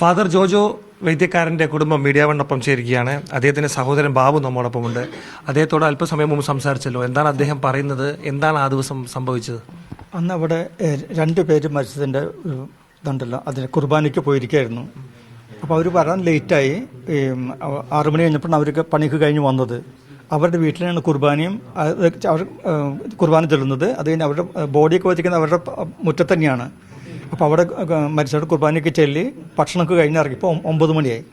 Father Jojo വൈദ്യക്കാരന്റെ കുടുംബം media വണ്ണൊപ്പം ചേരുകയാണ്. അദ്ദേഹത്തിന്റെ സഹോദരൻ ബാബു നമ്മോടൊപ്പമുണ്ട്. അദ്ദേഹത്തോട് അല്പസമയം മുമ്പ് സംസാരിച്ചല്ലോ. എന്താണ് അദ്ദേഹം പറയുന്നത്? എന്താണ് ആ ദിവസം സംഭവിച്ചത്? അന്ന് അവിടെ രണ്ടു പേര് മരിച്ചതിന്റെ ഏഹ്, ഇതുണ്ടല്ലോ. അതിന് കുർബാനയ്ക്ക് പോയിരിക്കുകയായിരുന്നു അപ്പോൾ അവർ വരാൻ ലേറ്റായി. ആറു മണി കഴിഞ്ഞപ്പോഴാണ് അവർക്ക് പണിക്ക് കഴിഞ്ഞ് വന്നത്. അവരുടെ വീട്ടിലാണ് കുർബാനയും അവർ കുർബാന ചെല്ലുന്നത്. അത് കഴിഞ്ഞ് അവരുടെ ബോഡിയൊക്കെ വെച്ചിരിക്കുന്നത് അവരുടെ മുറ്റത്തന്നെയാണ്. മുറ്റത്ത് തന്നെയാണ് അപ്പോൾ അവിടെ മരിച്ചവിടെ കുർബാനയ്ക്ക് ചെല്ലി ഭക്ഷണമൊക്കെ കഴിഞ്ഞിറങ്ങി. ഇപ്പോൾ ഒമ്പത് മണിയായി.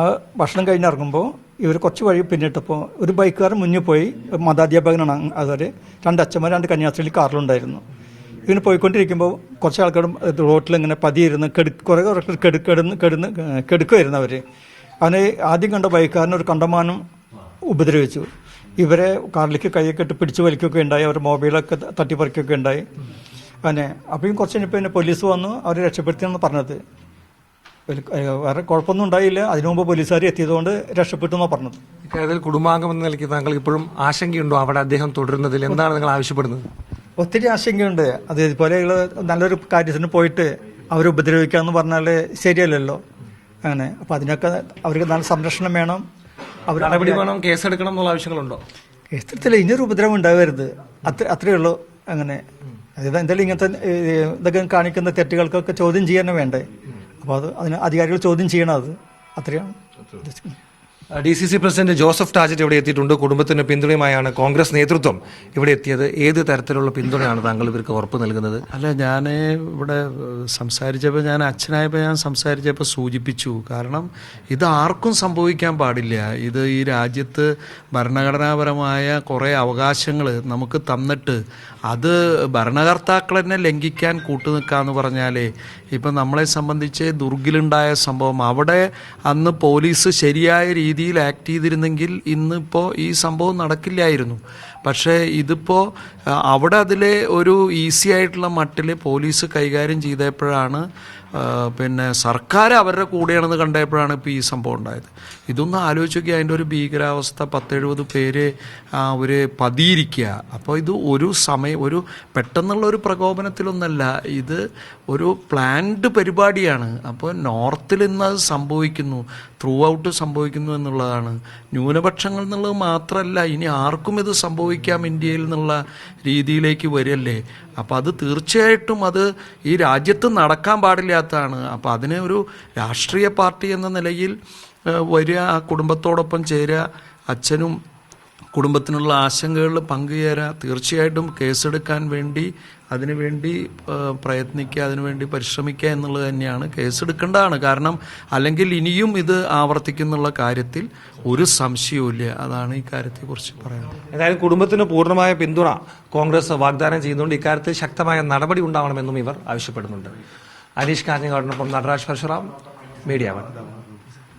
ആ ഭക്ഷണം കഴിഞ്ഞിറങ്ങുമ്പോൾ ഇവർ കുറച്ച് വഴി പിന്നിട്ടപ്പോൾ ഒരു ബൈക്കുകാരൻ മുന്നിൽ പോയി മതാധ്യാപകനാണ് അതുവരെ രണ്ട് അച്ഛന്മാർ രണ്ട് കന്യാസ്ത്രീ കാറിലുണ്ടായിരുന്നു. ഇങ്ങനെ പോയിക്കൊണ്ടിരിക്കുമ്പോൾ കുറച്ച് ആൾക്കാരും റോട്ടിൽ ഇങ്ങനെ പതിയിരുന്ന് കെടു കുറേ കുറേ കെടു കെടുന്ന് കിടന്ന് കെടുക്കുമായിരുന്നു അവർ അവനെ ആദ്യം കണ്ട ബൈക്കുകാരനെ ഒരു കണ്ടമാനം ഉപദ്രവിച്ചു. ഇവരെ കാറിലേക്ക് കൈയൊക്കെ ഇട്ട് പിടിച്ചു വലിക്കുകയൊക്കെ ഉണ്ടായി അവരുടെ മൊബൈലൊക്കെ തട്ടിപ്പറിക്കുകയൊക്കെ ഉണ്ടായി. അങ്ങനെ അപ്പം കുറച്ച് കഴിഞ്ഞപ്പോൾ പിന്നെ പോലീസ് വന്നു അവർ രക്ഷപ്പെടുത്തിയെന്ന് പറഞ്ഞത്. വേറെ കുഴപ്പമൊന്നും ഉണ്ടായില്ല. അതിനു മുമ്പ് പോലീസുകാർ എത്തിയതുകൊണ്ട് രക്ഷപ്പെട്ടു എന്നാണ് പറഞ്ഞത് ഇക്കാര്യത്തിൽ കുടുംബാംഗം എന്ന നിലയ്ക്ക് താങ്കൾ ഇപ്പോഴും ആശങ്കയുണ്ടോ? അവിടെ അദ്ദേഹം തുടരുന്നതിൽ എന്താണ് നിങ്ങൾ ആവശ്യപ്പെടുന്നത്? ഒത്തിരി ആശങ്കയുണ്ട്. അത് ഇതുപോലെയുള്ള നല്ലൊരു കാര്യത്തിന് പോയിട്ട് അവരെ ഉപദ്രവിക്കാന്ന് പറഞ്ഞാൽ ശരിയല്ലല്ലോ. അങ്ങനെ അപ്പം അതിനൊക്കെ അവർക്ക് നല്ല സംരക്ഷണം വേണം. അവർ നടപടി വേണം കേസെടുക്കണം എന്നുള്ള ആവശ്യങ്ങളുണ്ടോ? കേസെടുത്തില്ല. ഇനിയൊരു ഉപദ്രവം ഉണ്ടാവരുത്. അത്ര അത്രയേ ഉള്ളൂ. അങ്ങനെ. അതായത് എന്തായാലും ഇങ്ങനത്തെ ഇതൊക്കെ കാണിക്കുന്ന തെറ്റുകൾക്കൊക്കെ ചോദ്യം ചെയ്യാൻ വേണ്ടേ? അപ്പോൾ അത് അതിന് അധികാരികൾ ചോദ്യം ചെയ്യണം അത്. അത്രയാണ്. ഉദ്ദേശിക്കുന്നത് D C C president Joseph Tajet ഇവിടെ എത്തിയിട്ടുണ്ട്. കുടുംബത്തിന് പിന്തുണയുമായാണ് കോൺഗ്രസ് നേതൃത്വം ഇവിടെ എത്തിയത്. ഏത് തരത്തിലുള്ള പിന്തുണയാണ് താങ്കൾ ഇവർക്ക് ഉറപ്പ് നൽകുന്നത്? അല്ല ഞാൻ ഇവിടെ സംസാരിച്ചപ്പോൾ ഞാൻ അച്ഛനായപ്പോൾ ഞാൻ സംസാരിച്ചപ്പോൾ സൂചിപ്പിച്ചു. കാരണം ഇത് ആർക്കും സംഭവിക്കാൻ പാടില്ല. ഇത് ഈ രാജ്യത്ത് ഭരണഘടനാപരമായ കുറേ അവകാശങ്ങൾ നമുക്ക് തന്നിട്ട് അത് ഭരണകർത്താക്കൾ തന്നെ ലംഘിക്കാൻ കൂട്ടുനിൽക്കാന്ന് പറഞ്ഞാലേ ഇപ്പം നമ്മളെ സംബന്ധിച്ച് ദുർഗിലുണ്ടായ സംഭവം. അവിടെ അന്ന് പോലീസ് ശരിയായ രീതിയിൽ ആക്ട് ചെയ്തിരുന്നെങ്കിൽ ഇന്നിപ്പോൾ ഈ സംഭവം നടക്കില്ലായിരുന്നു. പക്ഷേ ഇതിപ്പോൾ അവിടെ അതിലെ ഒരു ഈസി ആയിട്ടുള്ള മട്ടിൽ പോലീസ് കൈകാര്യം ചെയ്തപ്പോഴാണ് പിന്നെ സർക്കാർ അവരുടെ കൂടെയാണെന്ന് കണ്ടപ്പോഴാണ് ഇപ്പോൾ ഈ സംഭവം ഉണ്ടായത്. ഇതൊന്നും ആലോചിച്ച് നോക്കി അതിന്റെ ഒരു ഭീകരാവസ്ഥ പത്തെഴുപത് പേര് അവർ പതിയിരിക്കുക അപ്പോൾ ഇത് ഒരു സമയം ഒരു പെട്ടെന്നുള്ള ഒരു പ്രകോപനത്തിലൊന്നല്ല ഇത് ഒരു പ്ലാൻഡ് പരിപാടിയാണ്. അപ്പോൾ നോർത്തിൽ ഇന്ന് അത് സംഭവിക്കുന്നു ത്രൂ ഔട്ട് സംഭവിക്കുന്നു എന്നുള്ളതാണ്. ന്യൂനപക്ഷങ്ങൾ എന്നുള്ളത് മാത്രമല്ല ഇനി ആർക്കും ഇത് സംഭവിക്കാം ഇന്ത്യയിൽ എന്നുള്ള രീതിയിലേക്ക് വരില്ലേ അപ്പോൾ അത് തീർച്ചയായിട്ടും അത് ഈ രാജ്യത്ത് നടക്കാൻ പാടില്ലാത്തതാണ് അപ്പോൾ അതിന് ഒരു രാഷ്ട്രീയ പാർട്ടി എന്ന നിലയിൽ വരിക ആ കുടുംബത്തോടൊപ്പം ചേരുക അച്ഛനും കുടുംബത്തിനുള്ള ആശങ്കകളിൽ പങ്കുചേരാ തീർച്ചയായിട്ടും കേസെടുക്കാൻ വേണ്ടി അതിനുവേണ്ടി പ്രയത്നിക്കുക അതിനുവേണ്ടി പരിശ്രമിക്കുക എന്നുള്ളത് തന്നെയാണ് കേസെടുക്കേണ്ടതാണ്. കാരണം അല്ലെങ്കിൽ ഇനിയും ഇത് ആവർത്തിക്കുന്നുള്ള കാര്യത്തിൽ ഒരു സംശയവുമില്ല അതാണ് ഈ കാര്യത്തെക്കുറിച്ച് പറയുന്നത് എന്തായാലും കുടുംബത്തിന് പൂർണമായ പിന്തുണ കോൺഗ്രസ് വാഗ്ദാനം ചെയ്യുന്നുണ്ട്. ഇക്കാര്യത്തിൽ ശക്തമായ നടപടി ഉണ്ടാവണമെന്നും ഇവർ ആവശ്യപ്പെടുന്നുണ്ട്. അനീഷ് കാഞ്ഞങ്ങാടിനൊപ്പം നടരാജ് പരശുറാം മീഡിയ വൺ.